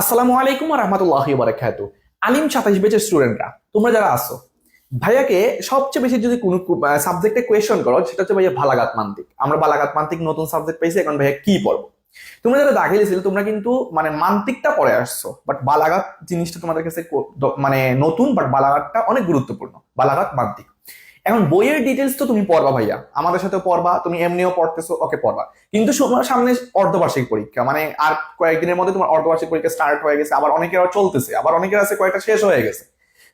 আসসালামু আলাইকুম রহমতুল্লাহ বারাকাত আলিম সাতাইশ বেচের স্টুডেন্টরা তোমরা যারা আসো ভাইয়াকে সবচেয়ে বেশি যদি কোনো সাবজেক্টে কোয়েশন করো, সেটা হচ্ছে ভাইয়া বালাগাত মান্তিক। আমরা বালাগাত মান্তিক নতুন সাবজেক্ট পেয়েছি, এখন ভাইয়া কি পড়ব? তোমরা যারা দাখিল ছিল, তোমরা কিন্তু মানে মান্তিকটা পড়ে আসছো বাট বালাগাত জিনিসটা তোমাদের কাছে মানে নতুন বাট বালাগাতটা অনেক গুরুত্বপূর্ণ। বালাগাত মান্তিক। এখন বইয়ের ডিটেলস তো তুমি পড়বা ভাইয়া। আমাদের সাথে পড়বা, তুমি এমনিও পড়তেছো, ওকে পড়বা। কিন্তু তোমার সামনে অর্ধবার্ষিক পরীক্ষা মানে আর কয়েকদিনের মধ্যে তোমার অর্ধবার্ষিক পরীক্ষা স্টার্ট হয়ে গেছে, আবার অনেকের চলতেছে, আবার অনেকের আছে কয়েকটা শেষ হয়ে গেছে।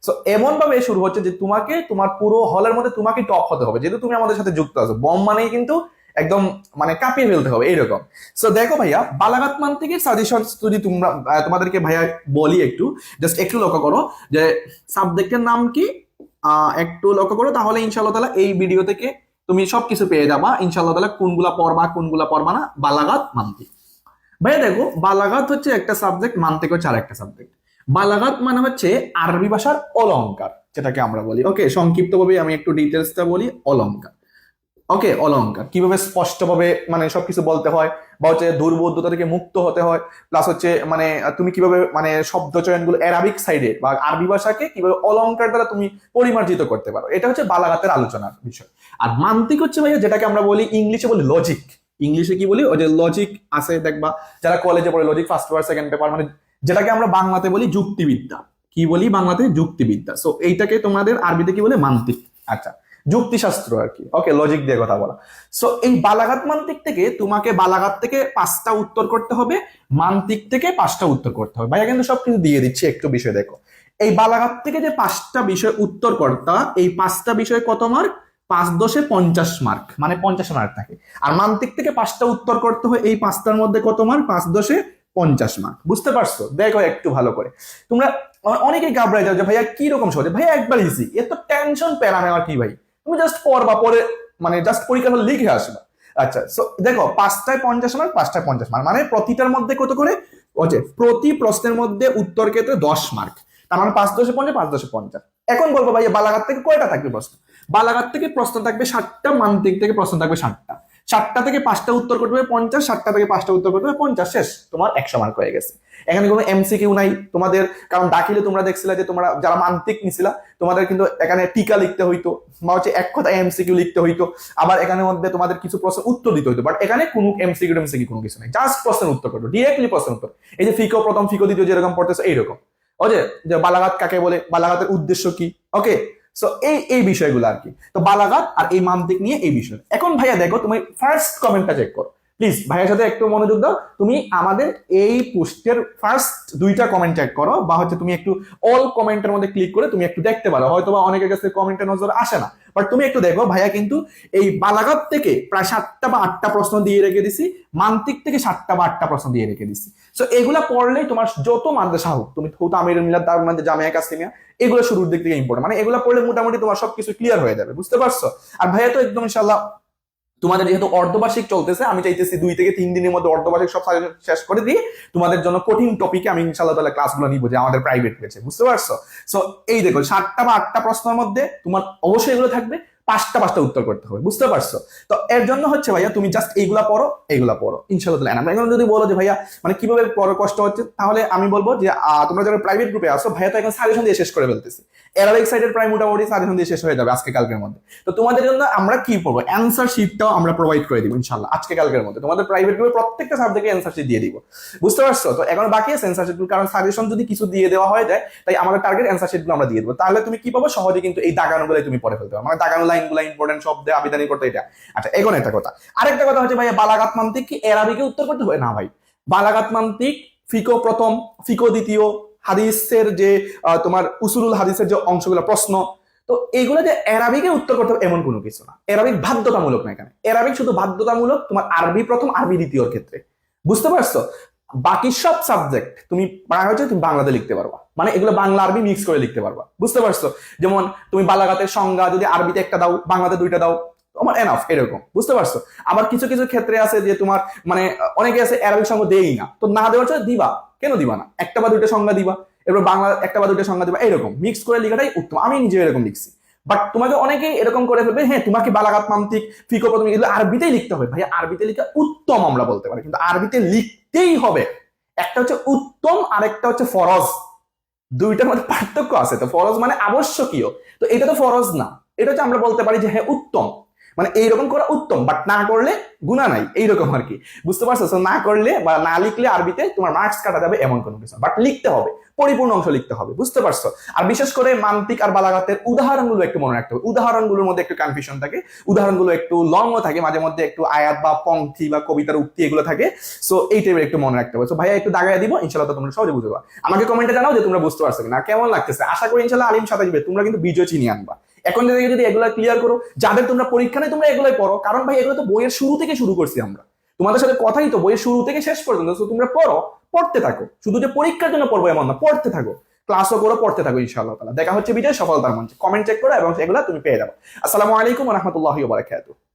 সো এমন ভাবে শুরু হচ্ছে যে তোমাকে, তোমার পুরো হলের মধ্যে তোমাকে টপ হতে হবে। যেহেতু তুমি আমাদের সাথে যুক্ত আছো বম মানেই কিন্তু একদম মানে কাঁপিয়ে ফেলতে হবে, এইরকম। সো দেখো ভাইয়া বালাগাত মান থেকে সাজেশন যদি তোমরা তোমাদেরকে ভাইয়া বলি একটু জাস্ট একটু লক্ষ্য করো যে সাবজেক্টের নাম কি? একটু লক্ষ্য করো, তাহলে ইনশাল্লাহ তালা এই ভিডিও থেকে তুমি সবকিছু পেয়ে যাবা। ইনশাল্লাহ তালা কোনগুলা পড়বা কোনগুলা পড়বা না, বালাগাত মানতে। ভাইয়া দেখো, বালাগাত হচ্ছে একটা সাবজেক্ট মানতে হচ্ছে আর একটা সাবজেক্ট বালাগাত মানে হচ্ছে আরবি ভাষার অলঙ্কার যেটাকে আমরা বলি। ওকে সংক্ষিপ্তভাবে আমি একটু ডিটেলসটা বলি, অলংকার। ওকে অলংকার কীভাবে স্পষ্টভাবে মানে সবকিছু বলতে হয়, বা হচ্ছে দুর্বোধ্যতা থেকে মুক্ত হতে হয় প্লাস হচ্ছে মানে তুমি কীভাবে মানে শব্দ চয়নগুলো অ্যারাবিক সাইডে বা আরবি ভাষাকে কীভাবে অলংকার দ্বারা তুমি পরিমার্জিত করতে পারো, এটা হচ্ছে বালাগাতের আলোচনার বিষয়। আর মান্তিক হচ্ছে ভাইয়া যেটাকে আমরা বলি ইংলিশে বলি লজিক ইংলিশে কি বলি? ওই যে লজিক আছে, দেখবা, যারা কলেজে পড়ে logic first paper second paper মানে যেটাকে আমরা বাংলাতে বলি যুক্তিবিদ্যা। কি বলি বাংলাতে? যুক্তিবিদ্যা। সো এইটাকে তোমাদের আরবিতে কি বলে? মান্তিক আচ্ছা। যুক্তিশাস্ত্র আর কি। ওকে লজিক দিয়ে কথা বলা। সো এই বালাগাত মান্তিক থেকে তোমাকে বালাঘাত থেকে পাঁচটা উত্তর করতে হবে, মান্তিক থেকে পাঁচটা উত্তর করতে হবে। ভাইয়া কিন্তু সবকিছু দিয়ে দিচ্ছি, একটু বিষয় দেখো। এই বালাঘাত থেকে যে পাঁচটা বিষয় উত্তর করতা এই পাঁচটা বিষয় কত মার্ক পাঁচ দশে পঞ্চাশ মার্ক মানে পঞ্চাশ মার্ক থাকে। আর মান্তিক থেকে পাঁচটা উত্তর করতে হয়, এই পাঁচটার মধ্যে কত মার্ক পাঁচ দশে পঞ্চাশ মার্ক বুঝতে পারছ? দেখো একটু ভালো করে। তোমরা অনেকেই ঘাবড়াই যাও যে, ভাইয়া কি রকম সহজে? ভাইয়া, একবার ইজি এত টেনশন প্যারা নেওয়ার কি ভাই? তুমি জাস্ট পড়বা পরে মানে জাস্ট পরীক্ষা লিখে আসবা। আচ্ছা সো দেখো, পাঁচটায় পঞ্চাশ মার্ক পাঁচটায় পঞ্চাশ মার্ক মানে প্রতিটার মধ্যে কত করে? ওকে প্রতি প্রশ্নের মধ্যে উত্তর ক্ষেত্রে দশ মার্ক তার মানে পাঁচ দশে পঞ্চাশ, পাঁচ দশে পঞ্চাশ। এখন বলব ভাই বালাঘাট থেকে কয়টা থাকবে প্রশ্ন? বালাঘাট থেকে প্রশ্ন থাকবে ষাটটা, মান্তিক থেকে প্রশ্ন থাকবে ষাটটা। ষাটটা থেকে পাঁচটা উত্তর করতে হবে, পঞ্চাশ, সাতটা থেকে পাঁচটা উত্তর করতে হবে, পঞ্চাশ, শেষ, তোমার একশো মার্ক হয়ে গেছে। এখানে কোনো এমসিকিউ নাই, তোমাদের, কারণ দাখিলে তোমরা দেখছিলে যে তোমরা যারা মান্তিক নিছিলা, তোমাদের কিন্তু এখানে টিকা লিখতে হইতো, বা হচ্ছে এক কথা এমসিকিউ লিখতে হইতো, আবার এখানে মধ্যে তোমাদের কিছু প্রশ্ন উত্তর দিতে হইতো বাট এখানে কোনো এমসিকিউ এমসিকিউ কোনো কিছু নাই জাস্ট প্রশ্নের উত্তর করো ডিরেক্টলি প্রশ্নের উত্তর। এই যে ফিকো, প্রথম ফিকো, দ্বিতীয় যেরকম পড়তেছে, এইরকম। ও যে বালাগাত কাকে বলে, বালাঘাতের উদ্দেশ্য কি? ওকে সো এই এই বিষয়গুলো আর কি। তো বালাগাত আর এই মান্তিক নিয়ে এই বিষয়। এখন ভাইয়া দেখো, তুমি ফার্স্ট কমেন্টটা চেক করো। প্লিজ ভাইয়ের সাথে একটু মনোযোগ দাও। তুমি আমাদের এই পোস্টের ফার্স্ট দুইটা কমেন্ট চেক করো, বা হচ্ছে তুমি একটু অল কমেন্টের মধ্যে ক্লিক করে তুমি একটু দেখতে পারো। হয়তো বা অনেকের কাছে কমেন্টের নজর আসে না। বাট তুমি একটু দেখো, ভাইয়া কিন্তু এই বালাগাত থেকে প্রায় সাতটা বা আটটা প্রশ্ন দিয়ে রেখে দিছি, মান্তিক থেকে সাতটা বা আটটা প্রশ্ন দিয়ে রেখে দিছি। সো এগুলা পড়লেই তোমার যত মাদ্রাসা হোক, তুমি থৌত আমির মিলাদ তার মধ্যে জামিয়া কাসিমিয়া, এগুলো শুরুর দিক থেকে ইম্পর্টেন্ট মানে এগুলো পড়লে মোটামুটি তোমার সবকিছু ক্লিয়ার হয়ে যাবে, বুঝতে পারছ? আর ভাইয়া তো একদম ইনশাল্লাহ তোমাদের যেহেতু অর্ধবার্ষিক চলতেছে, আমি চাইতেছি দুই থেকে তিন দিনের মধ্যে অর্ধবার্ষিক সব শেষ করে দিয়ে তোমাদের জন্য কঠিন টপিকে আমি ইনশাল্লাহ তাহলে ক্লাসগুলো নিবো, যে আমাদের প্রাইভেট পেয়েছে বুঝতে পারছ? সো এই দেখো, সাতটা বা আটটা প্রশ্নের মধ্যে তোমার অবশ্যই এগুলো থাকবে। পাঁচটা পাঁচটা উত্তর করতে হবে, বুঝতে পারছ? তো এর জন্য হচ্ছে ভাইয়া, তুমি জাস্ট এইগুলা পড়ো এইগুলা পড়ো ইনশাল্লাহ এখন যদি বলো যে ভাইয়া মানে কীভাবে পড়ো কষ্ট হচ্ছে, তাহলে আমি বলব যে তোমরা যারা প্রাইভেট গ্রুপে আসো ভাইয়া তো এখন সাজেশন দিয়ে শেষ করে ফেলতেছি। অ্যারাবিক সাইডের প্রায় মোটামুটি সাজেশন দিয়ে শেষ হয়ে যাবে আজকে কালকের মধ্যে। তো তোমাদের জন্য আমরা কি পড়ব? অ্যান্সার শিটটাও আমরা প্রোভাইড করে দিব ইনশাল্লাহ আজকে কালকের মধ্যে। তোমাদের প্রাইভেট গ্রুপে প্রত্যেকটা সাবজেক্টে অ্যান্সার শিট দিয়ে দিব। বুঝতে পারছ? তো এখন বাকি আছে অ্যান্সার শিট কারণ সাজেশন যদি কিছু দিয়ে দেওয়া হয়ে যায়, তাই আমাদের টার্গেট অ্যান্সার শিটগুলো আমরা দিয়ে দেবো। তাহলে তুমি কি পাবো? সহজে কিন্তু এই দাগানোগুলাই তুমি পড়ে ফেলতে পারো। মানে দাগানো ইম্পর্টেন্ট শব্দে করতে এটা। আচ্ছা একটা কথা। আরেকটা কথা হচ্ছে ভাইয়া বালাগাত মান্তিক কি এরাবিকে উত্তর করতে হবে? না ভাই। বালাগাত মান্তিক ফিকো প্রথম ফিকো দ্বিতীয়, হাদিসের যে তোমার উসুলুল হাদিসের যে অংশগুলো, প্রশ্ন। তো এইগুলো যে অ্যারাবিকে উত্তর করতে হবে এমন কোনো কিছু না। অ্যারাবিক বাধ্যতামূলক না এখানে। অ্যারাবিক শুধু বাধ্যতামূলক তোমার আরবি প্রথম, আরবি দ্বিতীয়র ক্ষেত্রে। বুঝতে পারছ? বাকি সব সাবজেক্ট তুমি বাংলা হচ্ছে তুমি বাংলাতে লিখতে পারবা। মানে এগুলো বাংলা, আরবি মিক্স করে লিখতে পারবা। বুঝতে পারছ? যেমন তুমি বালাগাতের সংজ্ঞা যদি আরবিতে একটা দাও, বাংলাতে দুইটা দাও, তোমার এনাফ এরকম। বুঝতে পারছ? আবার কিছু কিছু ক্ষেত্রে আছে যে তোমার মানে অনেকে আছে অ্যারাবিক সংজ্ঞা দেই না। তো না দেওয়ার জন্য দিবা। কেন দিবা না? একটা বা দুইটা সংজ্ঞা দিবা। এবার বাংলা, একটা বা দুইটা সংজ্ঞা দিবা। এরকম। মিক্স করে লেখাটাই উত্তম। আমি নিজে এরকম লিখছি। বাট তোমাকে অনেকেই এরকম করে ফেলবে হ্যাঁ তোমাকে বালাগাত মান্তিক, ফিকো, প্রথম এগুলো আরবিতেই লিখতে হবে। ভাই আরবিতে লিখা উত্তম আমরা বলতে পারি। কিন্তু আরবিতে লিখতেই হবে। একটা হচ্ছে উত্তম, আরেকটা হচ্ছে ফরজ। দুইটার মধ্যে পার্থক্য আছে। তো ফরজ মানে আবশ্যকীয়। তো এটা তো ফরজ না। এটা হচ্ছে আমরা বলতে পারি যে হ্যাঁ উত্তম। মানে এইরকম করা উত্তম বাট না করলে গুণা নাই, এইরকম আর কি। বুঝতে পারছ? না করলে বা না লিখলে আরবিতে তোমার মার্কস কাটা যাবে এমন কোনো কিছু বাট লিখতে হবে, পরিপূর্ণ অংশ লিখতে হবে, বুঝতে পারছ? আর বিশেষ করে মান্তিক আর বালাগাতের উদাহরণগুলো একটু মনে রাখতে হবে। উদাহরণগুলোর মধ্যে একটু কনফিউশন থাকে, উদাহরণগুলো একটু লংও থাকে, মাঝে মধ্যে একটু আয়াত বা পংক্তি বা কবিতার উক্তি এগুলো থাকে। সো এই টাইপের একটু মনে রাখতে হবে। সো ভাইয়া একটু দাগায় দিব ইনশাল্লাহ তোমরা সহজে বুঝতে পারো আমাকে কমেন্টে জানাও যে তোমরা বুঝতে পারছ কিনা, কেমন লাগতেছে? আশা করি ইনশাল্লাহ আলিম সাথে তোমরা কিন্তু বিজয় চিনিয়ে আনবা। এখন থেকে যদি এগুলো ক্লিয়ার করো, যাদের তোমরা পরীক্ষা নেই, তোমরা এগুলোই পড়ো। কারণ ভাই, এগুলো তো বইয়ের শুরু থেকে শুরু করছি আমরা। তোমাদের সাথে কথাই তো, বইয়ের শুরু থেকে শেষ পর্যন্ত। তোমরা পড়ো, পড়তে থাকো। শুধু যে পরীক্ষার জন্য পড়ব এমন না, পড়তে থাকো। ক্লাসও করো, পড়তে থাকো, ইনশাআল্লাহ তাআলা। দেখা হচ্ছে বিজয় সফলতার মঞ্চে। কমেন্ট চেক করো এবং এগুলো তুমি পেয়ে যাব। আসসালামু আলাইকুম রহমতুল্লাহ বারাকাতুহু।